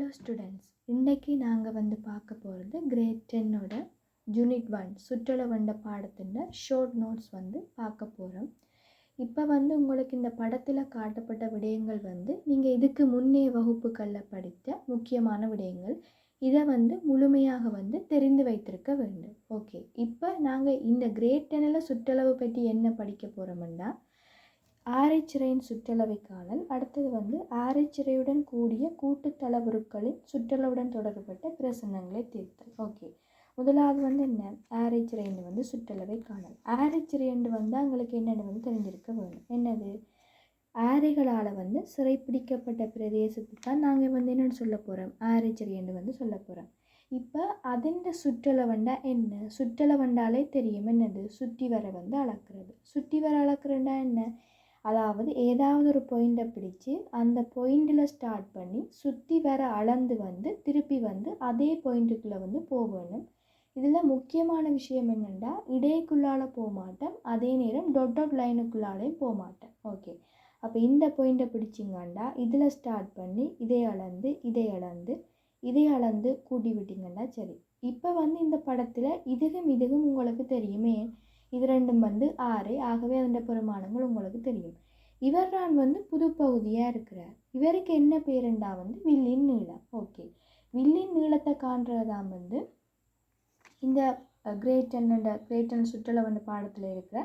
Hello students இன்றைக்கி நாங்கள் வந்து பார்க்க போகிறது கிரேட் டென்னோட யூனிட் ஒன் சுற்றுலவண்ட பாடத்தின் ஷோர்ட் நோட்ஸ் வந்து பார்க்க போகிறோம் இப்போ வந்து உங்களுக்கு இந்த படத்தில் காட்டப்பட்ட விடயங்கள் வந்து நீங்கள் இதுக்கு முன்னே வகுப்புகளில் படித்த முக்கியமான விடயங்கள். இதை வந்து முழுமையாக வந்து தெரிந்து வைத்திருக்க வேண்டும். ஓகே இப்போ நாங்கள் இந்த கிரேட் டென்னில் சுற்றளவு பற்றி என்ன படிக்க போகிறோம்னா ஆரைச்சிறையின் சுற்றளவை காணல் அடுத்தது வந்து ஆரைச்சிறையுடன் கூடிய கூட்டுத்தளவுருக்களின் சுற்றளவுடன் தொடர்புபட்ட பிரசன்னங்களை தீர்த்தல். ஓகே முதலாவது வந்து என்ன? ஆரைச்சிறைன்னு வந்து சுற்றளவை காணல் ஆரைச்சிறைன்னு வந்து அவங்களுக்கு என்னென்னு வந்து தெரிஞ்சிருக்க வேணும் என்னது? ஆரைகளால் வந்து சிறைப்பிடிக்கப்பட்ட பிரதேசத்துக்கு தான் நாங்கள் வந்து என்னென்னு சொல்ல போகிறோம் ஆரைச்சிறைன்னு வந்து சொல்ல போகிறோம் இப்போ அதிண்ட சுற்றளவண்டா என்ன? சுற்றளவண்டாலே தெரியும். என்னது? சுற்றி வர வந்து அளக்கிறது. சுற்றி வர அளக்குறண்டா என்ன? அதாவது ஏதாவது ஒரு பொயிண்டை பிடிச்சி அந்த பொயிண்டில் ஸ்டார்ட் பண்ணி சுற்றி வர அளந்து வந்து திருப்பி வந்து அதே பாயிண்ட்டுக்குள்ளே வந்து போகணும் இதில் முக்கியமான விஷயம் என்னென்னா இடைக்குள்ளால் போக மாட்டேன் அதே நேரம் டொட் டொட் லைனுக்குள்ளாலையும் போக மாட்டேன். ஓகே அப்போ இந்த பாயிண்ட்டை பிடிச்சிங்கண்டா இதில் ஸ்டார்ட் பண்ணி இதை அளந்து இதை அளந்து இதை அளந்து கூட்டி விட்டிங்கன்னா சரி. இப்போ வந்து இந்த படத்தில் இதுகும் இதுகும் உங்களுக்கு தெரியுமே இது ரெண்டும் வந்து ஆறு. ஆகவே அதன் பெருமானங்கள் உங்களுக்கு தெரியும். இவர் நான் வந்து புது பகுதியாக இருக்கிறார். இவருக்கு என்ன பேருண்டா வந்து வில்லின் நீளம். ஓகே. வில்லின் நீளத்தை காண்றதான் வந்து இந்த கிரேட்டன் கிரேட்டன் கிரேட் வந்து பாடத்தில் இருக்கிற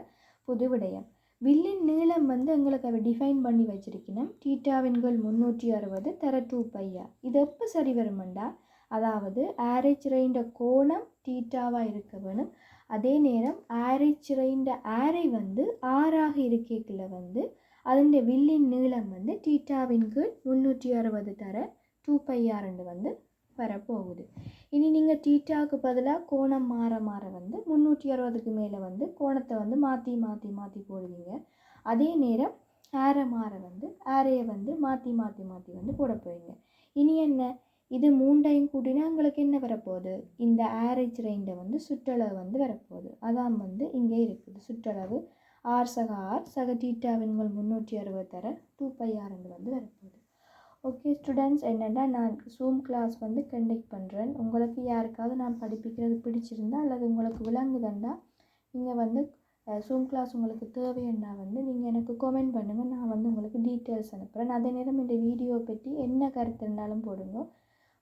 புது விடயம். வில்லின் நீளம் வந்து எங்களுக்கு அவை டிஃபைன் பண்ணி வச்சிருக்கணும். டீட்டாவின்கள் முந்நூற்றி அறுபது தர டூ பையா இது எப்போ சரி வருமெண்டா அதாவது ஆரேஜ் ரெயின்ற கோணம் டீட்டாவாக இருக்க வேணும். அதே நேரம் ஆரேஜ் ரெயின்ற ஆரை வந்து ஆறாக இருக்கைக்குள்ள வந்து அதன் வில்லின் நீளம் வந்து டீட்டாவின் கீழ் முந்நூற்றி அறுபது தர டூ பை ஆறுண்டு வந்து வரப்போகுது. இனி நீங்கள் டீட்டாவுக்கு பதிலாக கோணம் மாற மாற வந்து முந்நூற்றி அறுபதுக்கு மேலே வந்து கோணத்தை வந்து மாற்றி மாற்றி மாற்றி போடுவீங்க. அதே நேரம் ஆரை மாற வந்து ஆரையை வந்து மாற்றி மாற்றி மாற்றி வந்து போட போவீங்க இனி என்ன? இது மூண்டையும் கூட்டினா உங்களுக்கு என்ன வரப்போகுது? இந்த ஆரேஜ் ரெயிண்டை வந்து சுற்றளவு வந்து வரப்போகுது. அதான் வந்து இங்கே இருக்குது. சுற்றளவு ஆர் சக ஆர் சக டீட்டாவின்கள் முந்நூற்றி அறுபத்தரை டூ பை ஆறுண்டு வந்து வரப்போகுது. ஓகே ஸ்டூடெண்ட்ஸ் என்னென்னா நான் ஜூம் கிளாஸ் வந்து கண்டக்ட் பண்ணுறேன் உங்களுக்கு யாருக்காவது நான் படிப்பிக்கிறது பிடிச்சிருந்தா அல்லது உங்களுக்கு விளங்குதுன்னா நீங்கள் வந்து ஜூம் கிளாஸ் உங்களுக்கு தேவைன்னா வந்து நீங்கள் எனக்கு கமெண்ட் பண்ணுங்கள் நான் வந்து உங்களுக்கு டீட்டெயில்ஸ் அனுப்புகிறேன் அதே நேரம் இந்த வீடியோ பற்றி என்ன கருத்து இருந்தாலும் போடுங்க.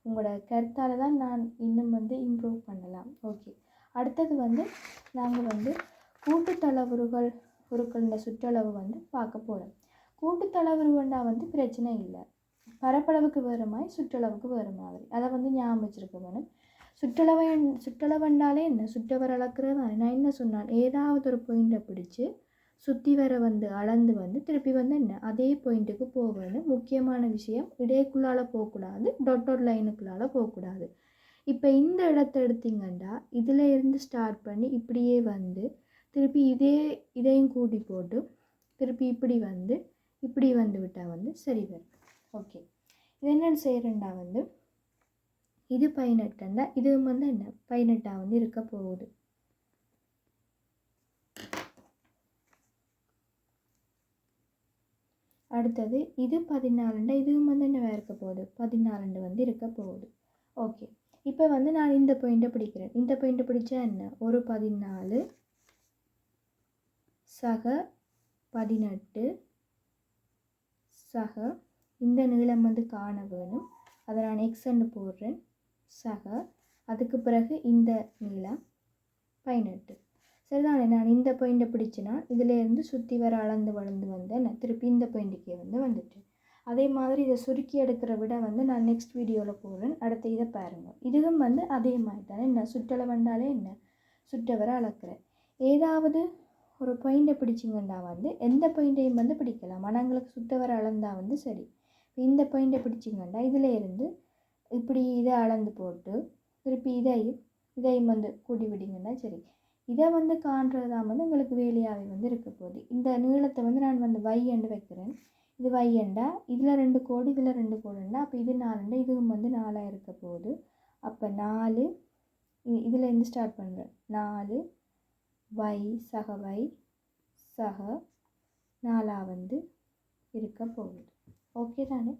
உங்களோட கருத்தால் தான் நான் இன்னும் வந்து இம்ப்ரூவ் பண்ணலாம். ஓகே அடுத்தது வந்து நாங்கள் வந்து கூட்டுத்தளவுகள் பொருட்களின் சுற்றளவு வந்து பார்க்க போகிறோம் கூட்டுத்தளவுருவண்டா வந்து பிரச்சனை இல்லை. பரப்பளவுக்கு வேறு மாதிரி சுற்றளவுக்கு வேறு மாதிரி. அதை வந்து ஞாபகம் வச்சுருக்க வேணும். சுற்றளவை சுற்றளவுண்டாலே என்ன? சுற்றவர் அளக்குறது நான் என்ன சொன்னால் ஏதாவது ஒரு பாயிண்ட்டை பிடிச்சி சுற்றி வர வந்து அளந்து வந்து திருப்பி வந்து என்ன? அதே பாயிண்ட்டுக்கு போகணும். முக்கியமான விஷயம் இடைக்குள்ளால் போகக்கூடாது டொட் டொட் லைனுக்குள்ளால் போகக்கூடாது. இப்போ இந்த இடத்த எடுத்திங்கன்னா இதில் இருந்து ஸ்டார்ட் பண்ணி இப்படியே வந்து திருப்பி இதே இதையும் கூட்டி போட்டு திருப்பி இப்படி வந்து இப்படி வந்து விட்டால் வந்து சரி வரும். ஓகே இது என்னென்னு செய்கிறேன்டா வந்து இது பதினெட்டுண்டா இது வந்து என்ன? பதினெட்டாக வந்து இருக்க போகுது. அடுத்தது இது பதினாலுண்டா இதுவும் வந்து என்ன இருக்க போகுது? பதினாலுண்டு வந்து இருக்க போகுது. ஓகே. இப்போ வந்து நான் இந்த பாயிண்ட்டை பிடிக்கிறேன். இந்த பாயிண்ட்டை பிடிச்சா என்ன? ஒரு பதினாலு சக பதினெட்டு சக இந்த நீளம் வந்து காண வேணும். அதை நான் எக்ஸ்ன்னு போடுறேன். சக அதுக்கு பிறகு இந்த நீளம் பதினெட்டு. சரிதான் நான் இந்த பாயிண்ட்டை பிடிச்சினா இதிலேருந்து சுற்றி வர அளந்து வளர்ந்து வந்து நான் திருப்பி இந்த பாயிண்ட்டுக்கே வந்து வந்துட்டேன் அதே மாதிரி இதை சுருக்கி எடுக்கிற விட வந்து நான் நெக்ஸ்ட் வீடியோவில் போடுறேன் அடுத்த இதை பாருங்கள் இதுவும் வந்து அதே மாதிரி தானே என்ன சுற்றலை வந்தாலே என்ன? சுற்ற வர அளக்குறேன் ஏதாவது ஒரு பாயிண்ட்டை பிடிச்சிங்கன்னா வந்து எந்த பாயிண்ட்டையும் வந்து பிடிக்கலாம். ஆனால் எங்களுக்கு வர அளந்தால் வந்து சரி. இந்த பாயிண்ட்டை பிடிச்சிங்கன்னா இதில் இருந்து இப்படி இதை அளந்து போட்டு திருப்பி இதையும் இதையும் வந்து கூட்டி விட்டிங்கன்னா சரி. இதை வந்து காண்றது தான் வந்து உங்களுக்கு வேலையாகவே வந்து இருக்க போகுது. இந்த நீளத்தை வந்து நான் வந்து வையண்டு வைக்கிறேன். இது வை எண்டா இதில் ரெண்டு கோடு இதில் ரெண்டு கோடுண்டா அப்போ இது நாலுண்டா இதுவும் வந்து நாலாக இருக்க போகுது. அப்போ நாலு இதில் இருந்து ஸ்டார்ட் பண்ணுறேன் நாலு வை சக வை சக நாலாக வந்து இருக்க போகுது. ஓகே தானே?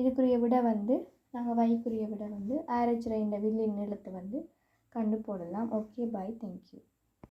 இதுக்குரிய விட வந்து நாங்கள் வைக்குரிய விட வந்து ஆரேஜ் இந்த வில்லின் நீளத்தை வந்து கண்டு போடலாம் ஓகே பாய் தேங்க்யூ